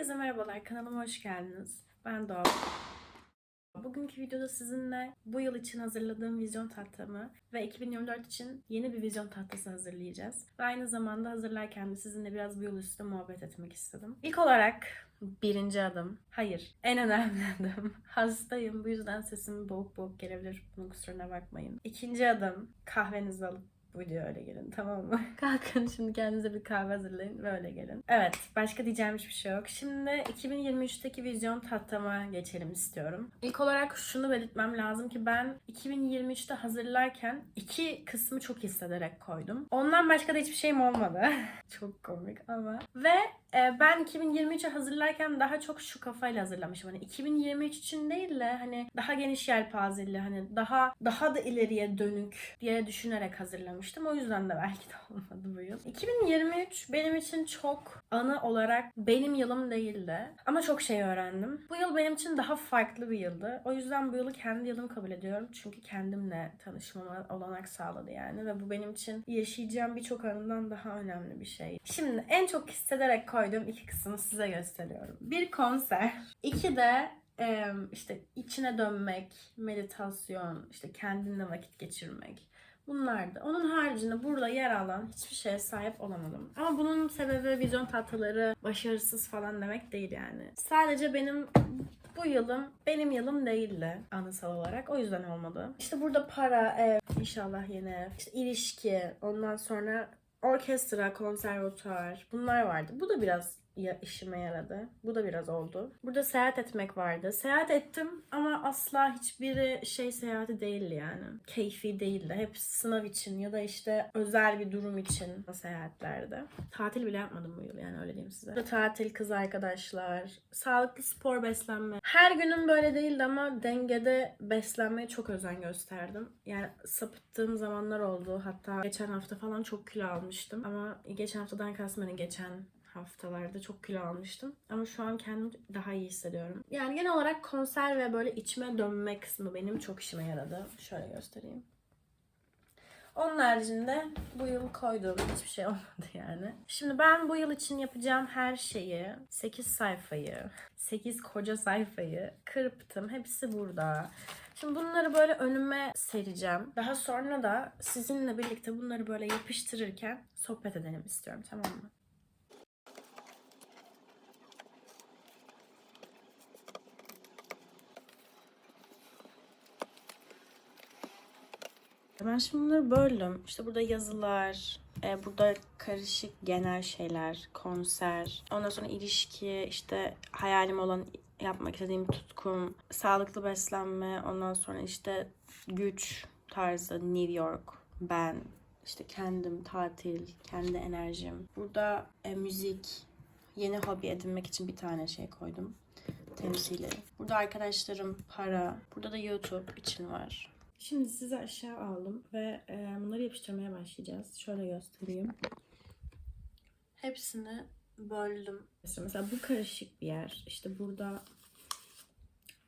Herkese merhabalar, kanalıma hoş geldiniz. Ben Doğa. Bugünkü videoda sizinle bu yıl için hazırladığım vizyon tahtamı ve 2024 için yeni bir vizyon tahtası hazırlayacağız. Ve aynı zamanda hazırlarken de sizinle biraz bu yıl üstü muhabbet etmek istedim. İlk olarak birinci adım, hayır en önemli adım. Hastayım bu yüzden sesim boğuk boğuk gelebilir. Bunun kusuruna bakmayın. İkinci adım, kahvenizi alıp bu videoya öyle gelin tamam mı? Kalkın şimdi kendinize bir kahve hazırlayın ve öyle gelin. Evet başka diyeceğim hiçbir şey yok. Şimdi 2023'teki vizyon tahtama geçelim istiyorum. İlk olarak şunu belirtmem lazım ki ben 2023'te hazırlarken iki kısmı çok hissederek koydum. Ondan başka da hiçbir şeyim olmadı. çok komik ama. Ve ben 2023'e hazırlarken daha çok şu kafayla hazırlamışım. Hani 2023 için değil de hani daha geniş yelpazeli hani daha daha da ileriye dönük diye düşünerek hazırlamıştım. O yüzden de belki de olmadı bu yıl. 2023 benim için çok anı olarak benim yılım değildi. Ama çok şey öğrendim. Bu yıl benim için daha farklı bir yıldı. O yüzden bu yılı kendi yılım kabul ediyorum. Çünkü kendimle tanışmama olanak sağladı yani. Ve bu benim için yaşayacağım birçok anından daha önemli bir şey. Şimdi en çok hissederek koyduğum iki kısmı size gösteriyorum. Bir konser. İki de işte içine dönmek, meditasyon, işte kendinle vakit geçirmek. Bunlardı. Onun haricinde burada yer alan hiçbir şeye sahip olamadım. Ama bunun sebebi vizyon tahtaları başarısız falan demek değil yani. Sadece benim bu yılım benim yılım değildi anısal olarak. O yüzden olmadı. İşte burada para, ev, inşallah yeni ev, işte ilişki, ondan sonra orkestra, konservatuar bunlar vardı. Bu da biraz ya işime yaradı. Bu da biraz oldu. Burada seyahat etmek vardı. Seyahat ettim ama asla hiçbiri şey seyahati değildi yani. Keyfi değildi. Hep sınav için ya da işte özel bir durum için seyahatlerdi. Tatil bile yapmadım bu yıl yani öyle diyeyim size. Burada tatil, kız arkadaşlar, sağlıklı spor beslenme. Her günüm böyle değildi ama dengede beslenmeye çok özen gösterdim. Yani sapıttığım zamanlar oldu. Hatta geçen hafta falan çok kilo almıştım. Ama geçen haftadan kastım hani geçen haftalarda çok kilo almıştım. Ama şu an kendimi daha iyi hissediyorum. Yani genel olarak konser ve böyle içime dönme kısmı benim çok işime yaradı. Şöyle göstereyim. Onun haricinde bu yıl koyduğum hiçbir şey olmadı yani. Şimdi ben bu yıl için yapacağım her şeyi, 8 sayfayı, 8 koca sayfayı kırptım. Hepsi burada. Şimdi bunları böyle önüme sereceğim. Daha sonra da sizinle birlikte bunları böyle yapıştırırken sohbet edelim istiyorum tamam mı? Ben şimdi bunları böldüm. İşte burada yazılar, e, burada karışık genel şeyler, konser, ondan sonra ilişki, işte hayalim olan yapmak istediğim tutkum, sağlıklı beslenme, ondan sonra işte güç tarzı, New York, ben, işte kendim, tatil, kendi enerjim. Burada e, müzik, yeni hobi edinmek için bir tane şey koydum. Temsili. Burada arkadaşlarım, para. Burada da YouTube için var. Şimdi sizi aşağı aldım ve e, bunları yapıştırmaya başlayacağız. Şöyle göstereyim. Hepsini böldüm. Mesela, mesela bu karışık bir yer. İşte burada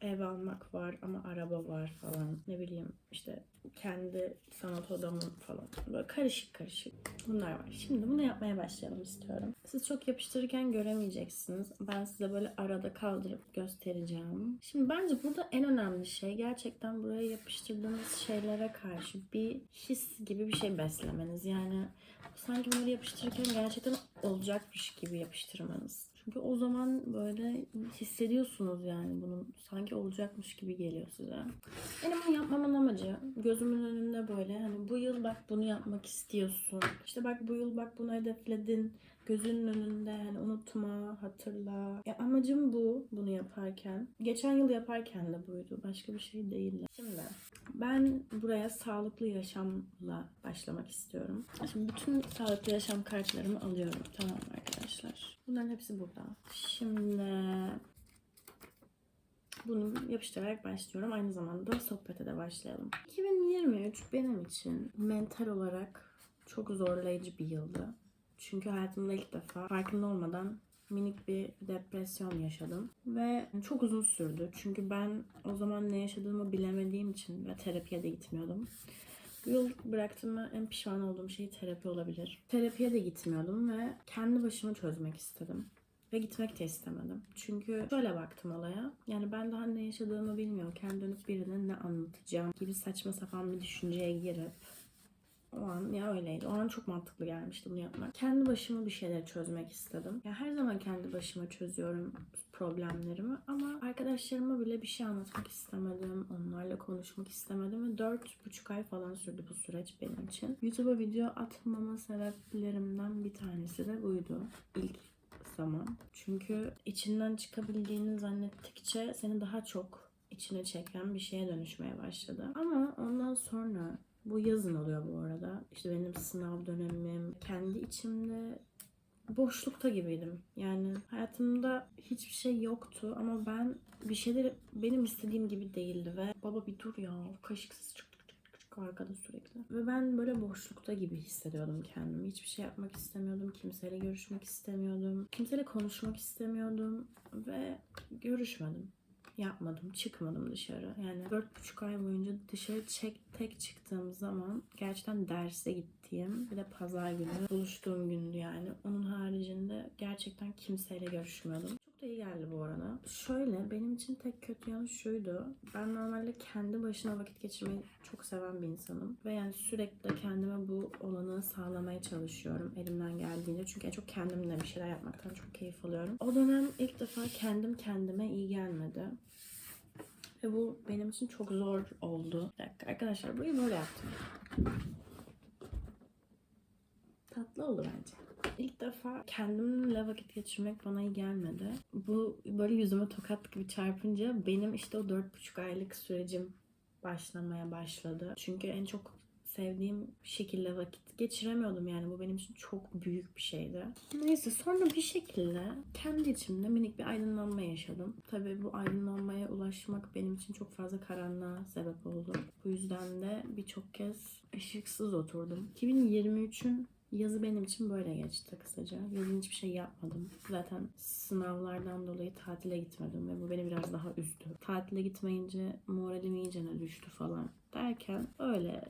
ev almak var ama araba var falan. Ne bileyim işte kendi sanat odamın falan. Böyle karışık karışık. Bunlar var. Şimdi bunu yapmaya başlayalım istiyorum. Siz çok yapıştırırken göremeyeceksiniz. Ben size böyle arada kaldırıp göstereceğim. Şimdi bence burada en önemli şey gerçekten buraya yapıştırdığınız şeylere karşı bir his gibi bir şey beslemeniz. Yani sanki bunları yapıştırırken gerçekten olacakmış gibi yapıştırmanız. Çünkü o zaman böyle hissediyorsunuz yani bunun sanki olacakmış gibi geliyor size. Benim bunu yapmamın amacı gözümün önünde böyle hani bu yıl bak bunu yapmak istiyorsun. İşte bak bu yıl bak bunu hedefledin. Gözünün önünde yani unutma, hatırla. Ya amacım bu bunu yaparken. Geçen yıl yaparken de buydu. Başka bir şey değildi. Şimdi ben buraya sağlıklı yaşamla başlamak istiyorum. Şimdi bütün sağlıklı yaşam kartlarımı alıyorum. Tamam arkadaşlar. Bunların hepsi burada. Şimdi bunu yapıştırarak başlıyorum. Aynı zamanda sohbete de başlayalım. 2023 benim için mental olarak çok zorlayıcı bir yıldı. Çünkü hayatımda ilk defa farkında olmadan minik bir depresyon yaşadım. Ve çok uzun sürdü. Çünkü ben o zaman ne yaşadığımı bilemediğim için ve terapiye de gitmiyordum. Bu yıl bıraktığıma en pişman olduğum şey terapi olabilir. Terapiye de gitmiyordum ve kendi başıma çözmek istedim. Ve gitmek de istemedim. Çünkü şöyle baktım olaya. Yani ben daha ne yaşadığımı bilmiyorken dönüp birine ne anlatacağım gibi saçma sapan bir düşünceye girip o an ya öyleydi. O an çok mantıklı gelmişti bunu yapmak. Kendi başıma bir şeyler çözmek istedim. Ya her zaman kendi başıma çözüyorum problemlerimi ama arkadaşlarıma bile bir şey anlatmak istemedim. Onlarla konuşmak istemedim ve dört buçuk ay falan sürdü bu süreç benim için. YouTube'a video atmama sebeplerimden bir tanesi de buydu. İlk zaman. Çünkü içinden çıkabildiğini zannettikçe seni daha çok içine çeken bir şeye dönüşmeye başladı. Ama ondan sonra bu yazın oluyor bu arada. İşte benim sınav dönemim. Kendi içimde boşlukta gibiydim. Yani hayatımda hiçbir şey yoktu ama ben bir şeyler benim istediğim gibi değildi ve baba bir dur ya kaşıksız çık arkada sürekli. Ve ben böyle boşlukta gibi hissediyordum kendimi. Hiçbir şey yapmak istemiyordum. Kimseyle görüşmek istemiyordum. Kimseyle konuşmak istemiyordum ve görüşmedim yapmadım. Çıkmadım dışarı. Yani dört buçuk ay boyunca dışarı çek, tek çıktığım zaman gerçekten derse gittiğim bir de pazar günü buluştuğum gündü yani. Onun haricinde gerçekten kimseyle görüşmüyordum. İyi geldi bu arada. Şöyle benim için tek kötü yanı şuydu. Ben normalde kendi başına vakit geçirmeyi çok seven bir insanım. Ve yani sürekli kendime bu olanağı sağlamaya çalışıyorum elimden geldiğince. Çünkü en çok kendimle bir şeyler yapmaktan çok keyif alıyorum. O dönem ilk defa kendim kendime iyi gelmedi. Ve bu benim için çok zor oldu. Bir dakika arkadaşlar burayı böyle yaptım. Tatlı oldu bence. İlk defa kendimle vakit geçirmek bana iyi gelmedi. Bu böyle yüzüme tokat gibi çarpınca benim işte o dört buçuk aylık sürecim başlamaya başladı. Çünkü en çok sevdiğim şekilde vakit geçiremiyordum yani bu benim için çok büyük bir şeydi. Neyse sonra bir şekilde kendi içimde minik bir aydınlanma yaşadım. Tabii bu aydınlanmaya ulaşmak benim için çok fazla karanlığa sebep oldu. Bu yüzden de birçok kez ışıksız oturdum. 2023'ün Yazı benim için böyle geçti kısaca. Yazın hiçbir şey yapmadım. Zaten sınavlardan dolayı tatile gitmedim ve bu beni biraz daha üzdü. Tatile gitmeyince moralim iyice düştü falan derken öyle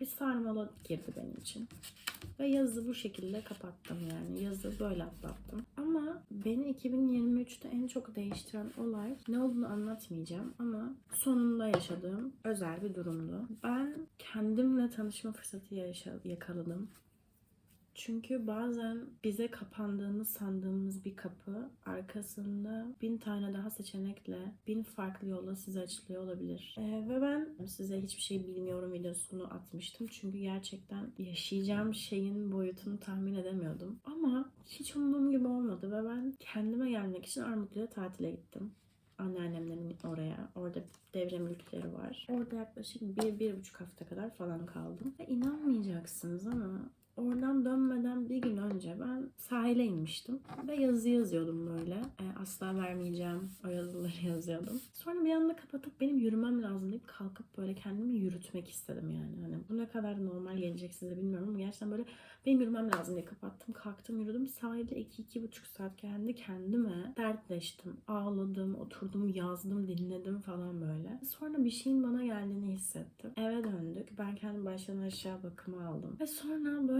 bir sarmala girdi benim için. Ve yazı bu şekilde kapattım yani. Yazı böyle atlattım. Ama beni 2023'te en çok değiştiren olay ne olduğunu anlatmayacağım ama sonunda yaşadığım özel bir durumdu. Ben kendimle tanışma fırsatı yaşa- yakaladım. Çünkü bazen bize kapandığını sandığımız bir kapı arkasında bin tane daha seçenekle bin farklı yolla size açılıyor olabilir. Ee, ve ben size hiçbir şey bilmiyorum videosunu atmıştım. Çünkü gerçekten yaşayacağım şeyin boyutunu tahmin edemiyordum. Ama hiç umduğum gibi olmadı ve ben kendime gelmek için Armutlu'ya tatile gittim anneannemlerin oraya. Orada devre mülkleri var. Orada yaklaşık bir, bir buçuk hafta kadar falan kaldım. Ve inanmayacaksınız ama Oradan dönmeden bir gün önce ben sahile inmiştim ve yazı yazıyordum böyle. E, asla vermeyeceğim o yazıları yazıyordum. Sonra bir anda kapatıp benim yürümem lazım deyip kalkıp böyle kendimi yürütmek istedim yani. Hani bu ne kadar normal gelecek size bilmiyorum ama gerçekten böyle benim yürümem lazım diye kapattım. Kalktım yürüdüm. Sahilde iki iki buçuk saat kendi kendime dertleştim. Ağladım, oturdum, yazdım, dinledim falan böyle. Sonra bir şeyin bana geldiğini hissettim. Eve döndük. Ben kendim baştan aşağı bakıma aldım. Ve sonra böyle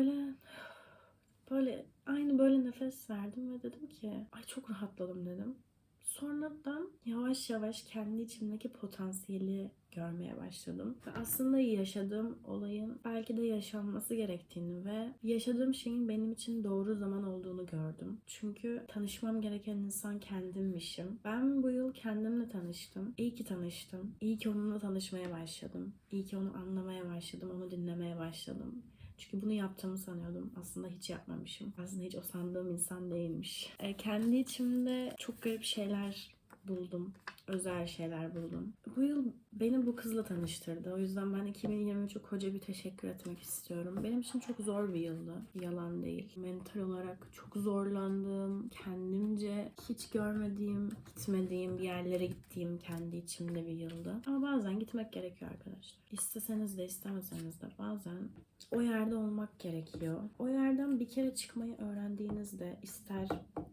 böyle aynı böyle nefes verdim ve dedim ki ay çok rahatladım dedim. Sonradan yavaş yavaş kendi içimdeki potansiyeli görmeye başladım. Ve aslında yaşadığım olayın belki de yaşanması gerektiğini ve yaşadığım şeyin benim için doğru zaman olduğunu gördüm. Çünkü tanışmam gereken insan kendimmişim. Ben bu yıl kendimle tanıştım. İyi ki tanıştım. İyi ki onunla tanışmaya başladım. İyi ki onu anlamaya başladım. Onu dinlemeye başladım. Çünkü bunu yaptığımı sanıyordum. Aslında hiç yapmamışım. Aslında hiç o sandığım insan değilmiş. E, kendi içimde çok garip şeyler buldum. Özel şeyler buldum. Bu yıl beni bu kızla tanıştırdı. O yüzden ben 2023'e koca bir teşekkür etmek istiyorum. Benim için çok zor bir yıldı. Yalan değil. Mental olarak çok zorlandım. Kendimce hiç görmediğim, gitmediğim bir yerlere gittiğim kendi içimde bir yıldı. Ama bazen gitmek gerekiyor arkadaşlar. İsteseniz de istemeseniz de bazen o yerde olmak gerekiyor. O yerden bir kere çıkmayı öğrendiğinizde ister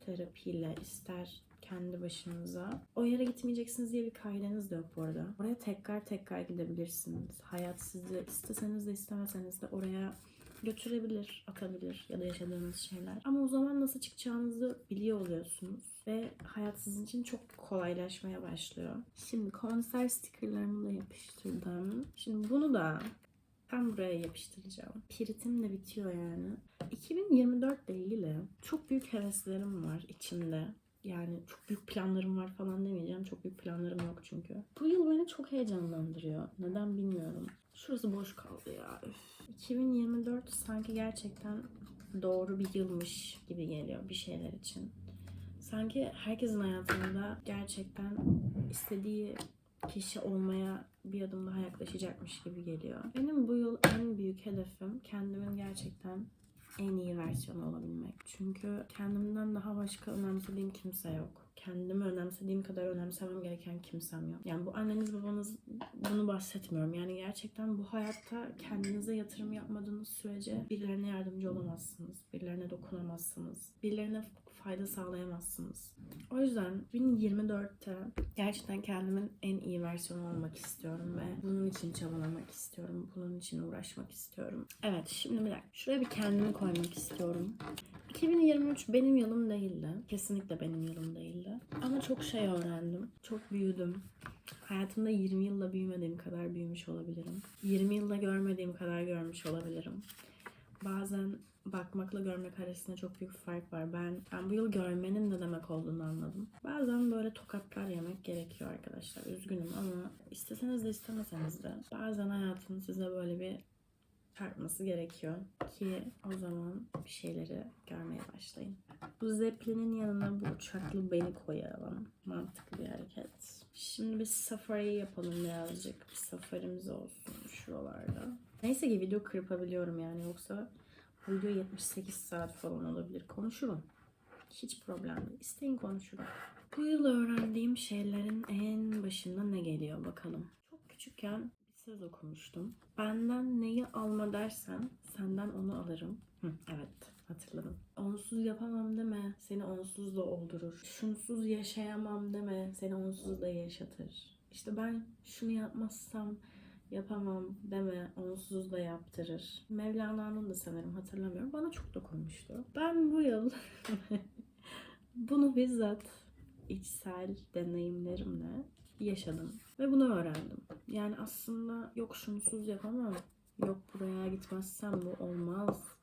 terapiyle ister kendi başınıza. O yere gitmeyeceksiniz diye bir kaideniz de yok bu arada. Oraya tekrar tekrar gidebilirsiniz. Hayat sizi isteseniz de istemeseniz de oraya götürebilir, atabilir ya da yaşadığınız şeyler. Ama o zaman nasıl çıkacağınızı biliyor oluyorsunuz ve hayat sizin için çok kolaylaşmaya başlıyor. Şimdi konser stickerlarımı da yapıştırdım. Şimdi bunu da ben buraya yapıştıracağım. Piritim de bitiyor yani. 2024 ile ilgili çok büyük heveslerim var içimde. Yani çok büyük planlarım var falan demeyeceğim. Çok büyük planlarım yok çünkü. Bu yıl beni çok heyecanlandırıyor. Neden bilmiyorum. Şurası boş kaldı ya. Üf. 2024 sanki gerçekten doğru bir yılmış gibi geliyor bir şeyler için. Sanki herkesin hayatında gerçekten istediği kişi olmaya bir adım daha yaklaşacakmış gibi geliyor. Benim bu yıl en büyük hedefim kendimin gerçekten en iyi versiyonu olabilmek. Çünkü kendimden daha başka önemsediğim kimse yok. Kendimi önemsediğim kadar önemsemem gereken kimsem yok. Yani bu anneniz babanız bunu bahsetmiyorum. Yani gerçekten bu hayatta kendinize yatırım yapmadığınız sürece birilerine yardımcı olamazsınız. Birilerine dokunamazsınız. Birilerine fayda sağlayamazsınız. O yüzden 2024'te gerçekten kendimin en iyi versiyonu olmak istiyorum ve bunun için çabalamak istiyorum. Bunun için uğraşmak istiyorum. Evet şimdi bir dakika. Şuraya bir kendimi koymak istiyorum. 2023 benim yılım değildi. Kesinlikle benim yılım değildi. Ama çok şey öğrendim. Çok büyüdüm. Hayatımda 20 yılda büyümediğim kadar büyümüş olabilirim. 20 yılda görmediğim kadar görmüş olabilirim. Bazen bakmakla görmek arasında çok büyük fark var. Ben ben bu yıl görmenin de demek olduğunu anladım. Bazen böyle tokatlar yemek gerekiyor arkadaşlar. Üzgünüm ama isteseniz de istemeseniz de bazen hayatın size böyle bir çarpması gerekiyor ki o zaman bir şeyleri görmeye başlayın. Bu zeplinin yanına bu uçaklı beni koyalım. Mantıklı bir hareket. Şimdi bir safari yapalım birazcık. Bir safarimiz olsun şuralarda. Neyse ki video kırpabiliyorum yani yoksa video 78 saat falan olabilir. Konuşurum. Hiç problem değil. İsteyin konuşurum. Bu yıl öğrendiğim şeylerin en başında ne geliyor bakalım. Çok küçükken bir söz okumuştum. Benden neyi alma dersen senden onu alırım. Hı, evet hatırladım. Onsuz yapamam deme seni onsuz da oldurur. Şunsuz yaşayamam deme seni onsuz da yaşatır. İşte ben şunu yapmazsam yapamam deme onsuz da yaptırır. Mevlana'nın da sanırım hatırlamıyorum. Bana çok dokunmuştu. Ben bu yıl bunu bizzat içsel deneyimlerimle yaşadım. Ve bunu öğrendim. Yani aslında yok şunsuz yapamam. Yok buraya gitmezsem bu olmaz.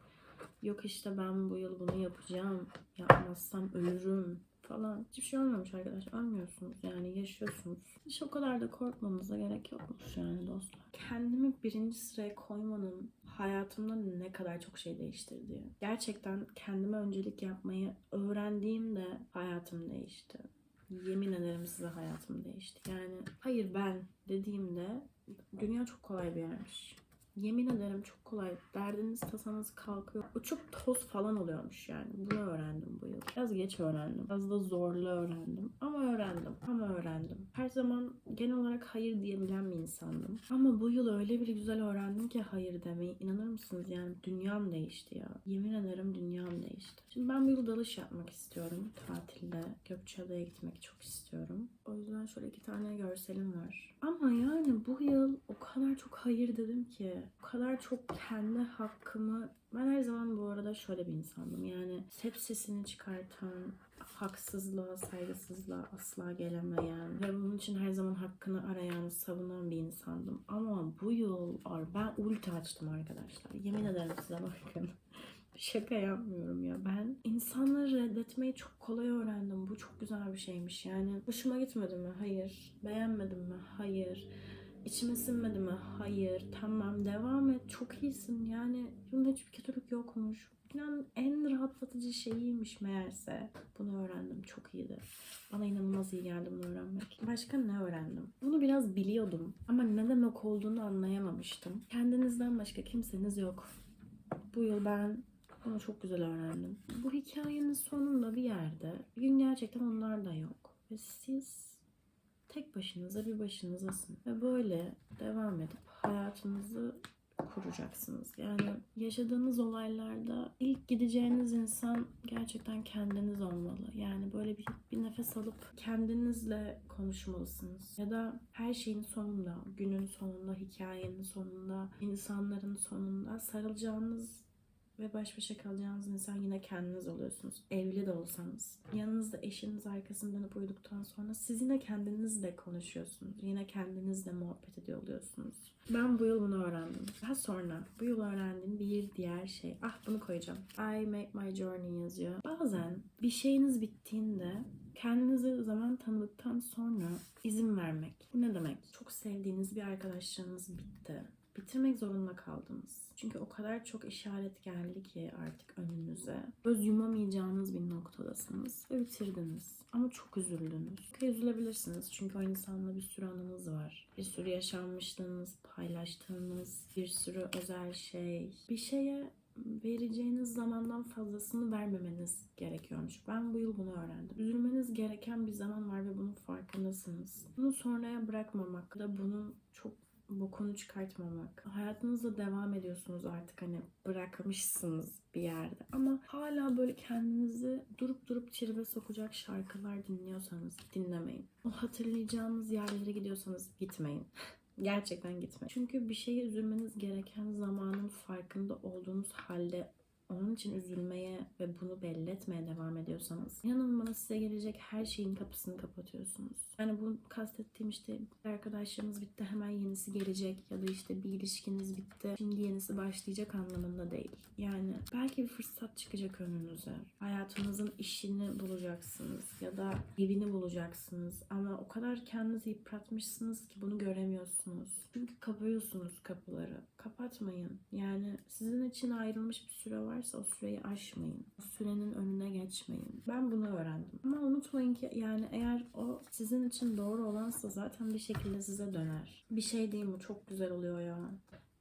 Yok işte ben bu yıl bunu yapacağım. Yapmazsam ölürüm falan. Hiçbir şey olmamış arkadaşlar. Ölmüyorsunuz yani yaşıyorsunuz. Hiç o kadar da korkmanıza gerek yokmuş yani dostlar. Kendimi birinci sıraya koymanın hayatımda ne kadar çok şey değiştirdiği. Gerçekten kendime öncelik yapmayı öğrendiğimde hayatım değişti. Yemin ederim size hayatım değişti. Yani hayır ben dediğimde dünya çok kolay bir yermiş. Yemin ederim çok kolay. Derdiniz tasanız kalkıyor. Uçup toz falan oluyormuş yani. Bunu öğrendim bu yıl. Biraz geç öğrendim. Biraz da zorlu öğrendim. Ama öğrendim. Ama öğrendim. Her zaman genel olarak hayır diyebilen bir insandım. Ama bu yıl öyle bir güzel öğrendim ki hayır demeyi. İnanır mısınız yani dünyam değişti ya. Yemin ederim dünyam değişti. Şimdi ben bu yıl dalış yapmak istiyorum. Tatilde Gökçeada'ya gitmek çok istiyorum. O yüzden şöyle iki tane görselim var. Ama yani bu yıl o kadar çok hayır dedim ki. O kadar çok kendi hakkımı ben her zaman bu arada şöyle bir insandım. Yani hep sesini çıkartan, haksızlığa, saygısızlığa asla gelemeyen ve bunun için her zaman hakkını arayan, savunan bir insandım. Ama bu yıl ben ulti açtım arkadaşlar. Yemin ederim size bakın. Şaka yapmıyorum ya. Ben insanları reddetmeyi çok kolay öğrendim. Bu çok güzel bir şeymiş. Yani hoşuma gitmedi mi? Hayır. Beğenmedim mi? Hayır. İçime sinmedi mi? Hayır. Tamam devam et. Çok iyisin. Yani bunda hiçbir kötülük yokmuş. Dünyanın en rahatlatıcı şeyiymiş meğerse. Bunu öğrendim. Çok iyiydi. Bana inanılmaz iyi geldi bunu öğrenmek. Başka ne öğrendim? Bunu biraz biliyordum. Ama ne demek olduğunu anlayamamıştım. Kendinizden başka kimseniz yok. Bu yıl ben bunu çok güzel öğrendim. Bu hikayenin sonunda bir yerde bir gün gerçekten onlar da yok. Ve siz tek başınıza bir başınızasın. Ve böyle devam edip hayatınızı kuracaksınız. Yani yaşadığınız olaylarda ilk gideceğiniz insan gerçekten kendiniz olmalı. Yani böyle bir, bir nefes alıp kendinizle konuşmalısınız. Ya da her şeyin sonunda, günün sonunda, hikayenin sonunda, insanların sonunda sarılacağınız ve baş başa kalacağınız insan yine kendiniz oluyorsunuz. Evli de olsanız. Yanınızda eşiniz arkasından dönüp uyuduktan sonra siz yine kendinizle konuşuyorsunuz. Yine kendinizle muhabbet ediyor oluyorsunuz. Ben bu yıl bunu öğrendim. Daha sonra bu yıl öğrendiğim bir diğer şey. Ah bunu koyacağım. I make my journey yazıyor. Bazen bir şeyiniz bittiğinde kendinize zaman tanıdıktan sonra izin vermek. Bu ne demek? Çok sevdiğiniz bir arkadaşlarınız bitti bitirmek zorunda kaldınız. Çünkü o kadar çok işaret geldi ki artık önünüze. Göz yumamayacağınız bir noktadasınız ve bitirdiniz. Ama çok üzüldünüz. Üzülebilirsiniz çünkü o insanla bir sürü anınız var. Bir sürü yaşanmışlığınız, paylaştığınız bir sürü özel şey. Bir şeye vereceğiniz zamandan fazlasını vermemeniz gerekiyormuş. Ben bu yıl bunu öğrendim. Üzülmeniz gereken bir zaman var ve bunun farkındasınız. Bunu sonraya bırakmamak da bunun çok bokunu çıkartmamak. Hayatınızda devam ediyorsunuz artık hani bırakmışsınız bir yerde. Ama hala böyle kendinizi durup durup tribe sokacak şarkılar dinliyorsanız dinlemeyin. O hatırlayacağınız yerlere gidiyorsanız gitmeyin. Gerçekten gitmeyin. Çünkü bir şeye üzülmeniz gereken zamanın farkında olduğunuz halde onun için üzülmeye ve bunu belli etmeye devam ediyorsanız inanın bana size gelecek her şeyin kapısını kapatıyorsunuz. Yani bu kastettiğim işte bir arkadaşlarınız bitti hemen yenisi gelecek ya da işte bir ilişkiniz bitti şimdi yenisi başlayacak anlamında değil. Yani belki bir fırsat çıkacak önünüze. Hayatınızın işini bulacaksınız ya da evini bulacaksınız ama o kadar kendinizi yıpratmışsınız ki bunu göremiyorsunuz. Çünkü kapıyorsunuz kapıları. Kapatmayın. Yani sizin için ayrılmış bir süre varsa o süreyi aşmayın. O sürenin önüne geçmeyin. Ben bunu öğrendim. Ama unutmayın ki yani eğer o sizin için doğru olansa zaten bir şekilde size döner. Bir şey değil mi? Çok güzel oluyor ya.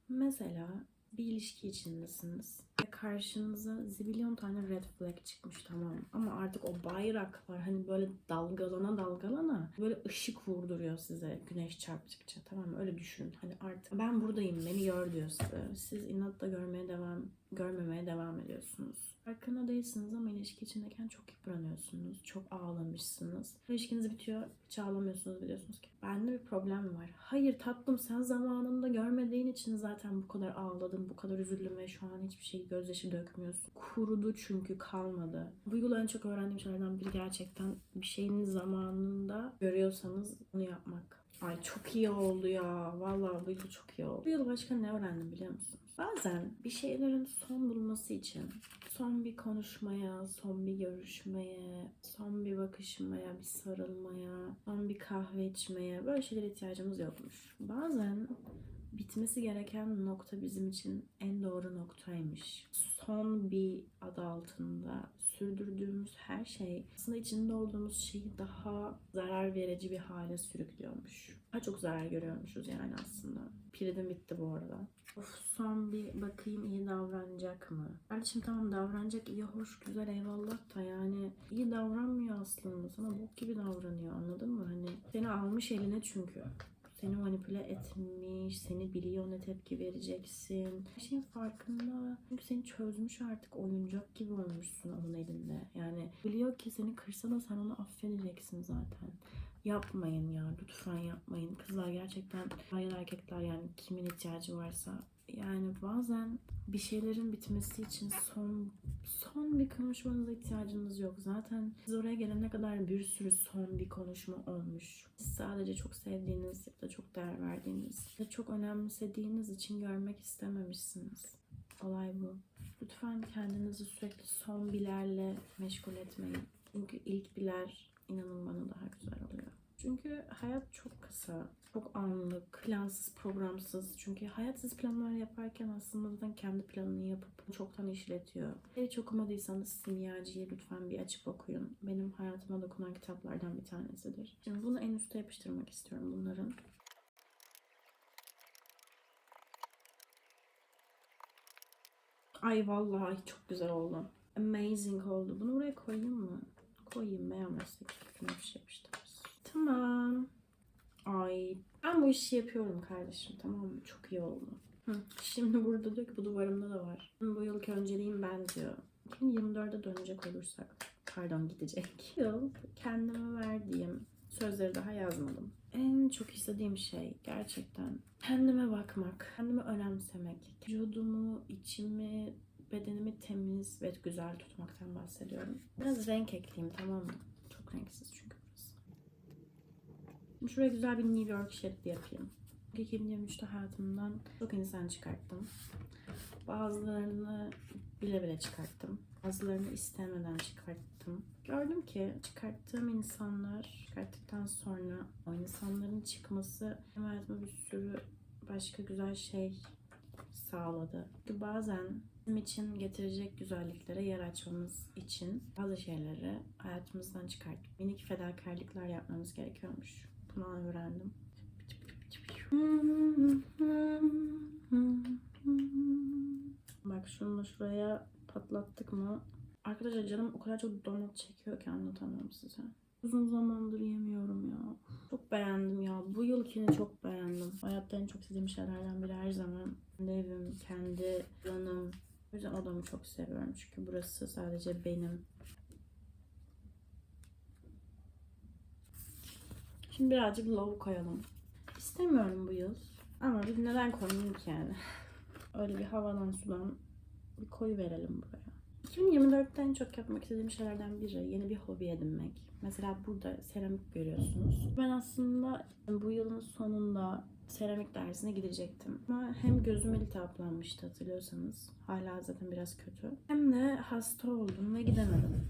Mesela bir ilişki içindesiniz karşınıza zibilyon tane red flag çıkmış tamam. Ama artık o bayrak var hani böyle dalgalana dalgalana böyle ışık vurduruyor size güneş çarptıkça tamam mı? Öyle düşünün. Hani artık ben buradayım beni gör diyor size. Siz inatla görmeye devam görmemeye devam ediyorsunuz. Farkında değilsiniz ama ilişki içindeyken çok yıpranıyorsunuz çok ağlamışsınız. İlişkiniz bitiyor hiç ağlamıyorsunuz biliyorsunuz ki. Bende bir problem var. Hayır tatlım sen zamanında görmediğin için zaten bu kadar ağladın bu kadar üzüldün ve şu an hiçbir şey gözyaşı dökmüyorsun. Kurudu çünkü kalmadı. Bu yıl en çok öğrendiğim şeylerden biri gerçekten bir şeyin zamanında görüyorsanız bunu yapmak. Ay çok iyi oldu ya. Vallahi bu yıl çok iyi oldu. Bu yıl başka ne öğrendim biliyor musunuz? Bazen bir şeylerin son bulması için son bir konuşmaya, son bir görüşmeye, son bir bakışmaya, bir sarılmaya, son bir kahve içmeye böyle şeylere ihtiyacımız yokmuş. Bazen bitmesi gereken nokta bizim için en doğru noktaymış. Son bir adı altında sürdürdüğümüz her şey aslında içinde olduğumuz şeyi daha zarar verici bir hale sürüklüyormuş. Daha çok zarar görüyormuşuz yani aslında. Piridim bitti bu arada. Of son bir bakayım iyi davranacak mı? Kardeşim tamam davranacak iyi hoş güzel eyvallah da yani iyi davranmıyor aslında. Sana bok gibi davranıyor anladın mı? Hani seni almış eline çünkü seni manipüle etmiş, seni biliyor ne tepki vereceksin. Bir şeyin farkında. Çünkü seni çözmüş artık oyuncak gibi olmuşsun onun elinde. Yani biliyor ki seni kırsa da sen onu affedeceksin zaten. Yapmayın ya lütfen yapmayın. Kızlar gerçekten hayır erkekler yani kimin ihtiyacı varsa yani bazen bir şeylerin bitmesi için son son bir konuşmanıza ihtiyacınız yok. Zaten siz oraya gelene kadar bir sürü son bir konuşma olmuş. Siz sadece çok sevdiğiniz ya da çok değer verdiğiniz ya da çok önemsediğiniz için görmek istememişsiniz. Olay bu. Lütfen kendinizi sürekli son bilerle meşgul etmeyin. Çünkü ilk biler inanın bana daha güzel oluyor. Çünkü hayat çok kısa, çok anlık, plansız, programsız. Çünkü hayat siz planlar yaparken aslında zaten kendi planını yapıp çoktan işletiyor. Hiç okumadıysanız Simyacı'yı lütfen bir açıp okuyun. Benim hayatıma dokunan kitaplardan bir tanesidir. Şimdi bunu en üste yapıştırmak istiyorum bunların. Ay vallahi çok güzel oldu. Amazing oldu. Bunu buraya koyayım mı? Koyayım beğenmezsek üstüne bir şey yapıştırırız. Tamam. Ay ben bu işi yapıyorum kardeşim tamam mı? Çok iyi oldu. Hı. Şimdi burada diyor ki bu duvarımda da var. Bu yılki önceliğim ben diyor. 2024'e dönecek olursak, pardon gidecek. Yıl kendime verdiğim sözleri daha yazmadım. En çok istediğim şey gerçekten kendime bakmak, kendimi önemsemek, vücudumu, içimi, bedenimi temiz ve güzel tutmaktan bahsediyorum. Biraz renk ekleyeyim tamam mı? Çok renksiz çünkü şuraya güzel bir New York şeridi yapayım. 2023'te hayatımdan çok insan çıkarttım. Bazılarını bile bile çıkarttım. Bazılarını istemeden çıkarttım. Gördüm ki çıkarttığım insanlar çıkarttıktan sonra o insanların çıkması hayatıma bir sürü başka güzel şey sağladı. Çünkü bazen bizim için getirecek güzelliklere yer açmamız için bazı şeyleri hayatımızdan çıkartıp minik fedakarlıklar yapmamız gerekiyormuş. Bunu öğrendim. Bak şunu da şuraya patlattık mı? Arkadaşlar canım o kadar çok donut çekiyor ki anlatamam size. Uzun zamandır yemiyorum ya. Çok beğendim ya. Bu yılkini çok beğendim. Hayatta en çok istediğim şeylerden biri her zaman kendi evim, kendi alanım. O yüzden odamı çok seviyorum. Çünkü burası sadece benim. Şimdi birazcık low koyalım. İstemiyorum bu yıl. Ama biz neden koymayayım ki yani? Öyle bir havadan sudan bir koyu verelim buraya. 2024'te en çok yapmak istediğim şeylerden biri yeni bir hobi edinmek. Mesela burada seramik görüyorsunuz. Ben aslında bu yılın sonunda seramik dersine gidecektim. Ama hem gözüm iltihaplanmıştı hatırlıyorsanız. Hala zaten biraz kötü. Hem de hasta oldum ve gidemedim.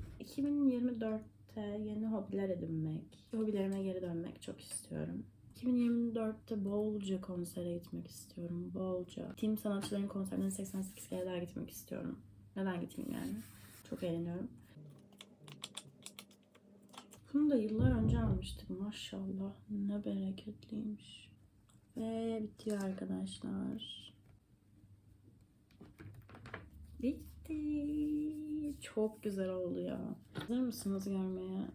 2024'te yeni hobiler edinmek, hobilerime geri dönmek çok istiyorum. 2024'te bolca konsere gitmek istiyorum. Bolca. Team sanatçıların konserlerine 88 kere daha gitmek istiyorum. Neden gitmeyeyim yani? Çok eğleniyorum. Bunu da yıllar önce almıştık. Maşallah. Ne bereketliymiş. Ve bitiyor arkadaşlar. Bitti. Çok güzel oldu ya. Hazır mısınız görmeye?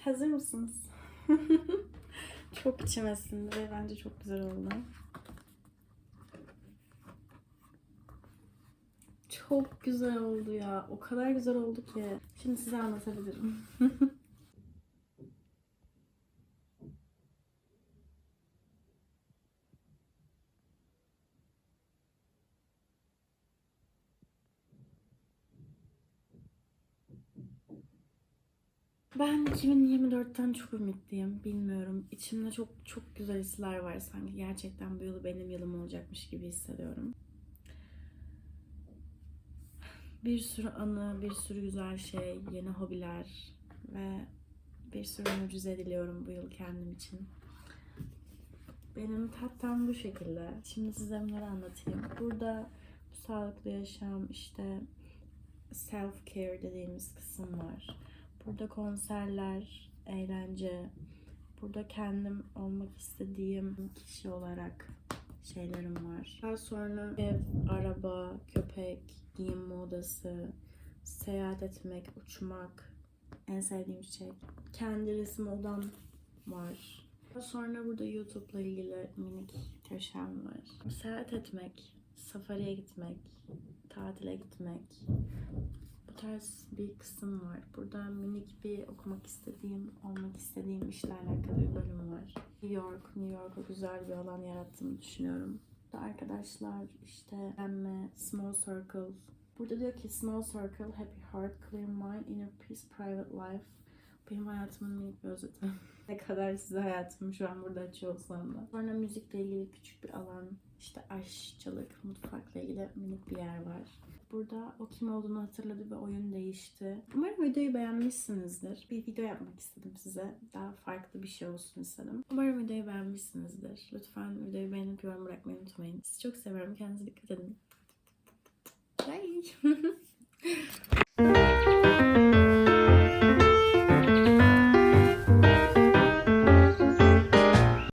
Hazır mısınız? çok içime sindi ve bence çok güzel oldu. Çok güzel oldu ya. O kadar güzel oldu ki. Şimdi size anlatabilirim. Ben 2024'ten çok ümitliyim. Bilmiyorum. İçimde çok çok güzel hisler var sanki. Gerçekten bu yıl benim yılım olacakmış gibi hissediyorum. Bir sürü anı, bir sürü güzel şey, yeni hobiler ve bir sürü mucize diliyorum bu yıl kendim için. Benim tattam bu şekilde. Şimdi size bunları anlatayım. Burada bu sağlıklı yaşam, işte self care dediğimiz kısım var. Burada konserler, eğlence, burada kendim olmak istediğim kişi olarak şeylerim var. Daha sonra ev, araba, köpek, giyinme odası, seyahat etmek, uçmak en sevdiğim şey. Kendi resim odam var. Daha sonra burada YouTube'la ilgili minik köşem var. Seyahat etmek, safariye gitmek, tatile gitmek, bu tarz bir kısım var. Burada minik bir okumak istediğim, olmak istediğim işle alakalı bir bölüm var. New York, New York'a güzel bir alan yarattığımı düşünüyorum. Burada arkadaşlar işte emme, small circle. Burada diyor ki small circle, happy heart, clear mind, inner peace, private life. Benim hayatımın minik bir özeti. ne kadar size hayatımı şu an burada açıyor olsam da. Sonra müzikle ilgili küçük bir alan, işte aşçılık, mutfakla ilgili minik bir yer var. Burada o kim olduğunu hatırladı ve oyun değişti. Umarım videoyu beğenmişsinizdir. Bir video yapmak istedim size. Daha farklı bir şey olsun istedim. Umarım videoyu beğenmişsinizdir. Lütfen videoyu beğenip yorum bırakmayı unutmayın. Sizi çok seviyorum. Kendinize dikkat edin. Bye.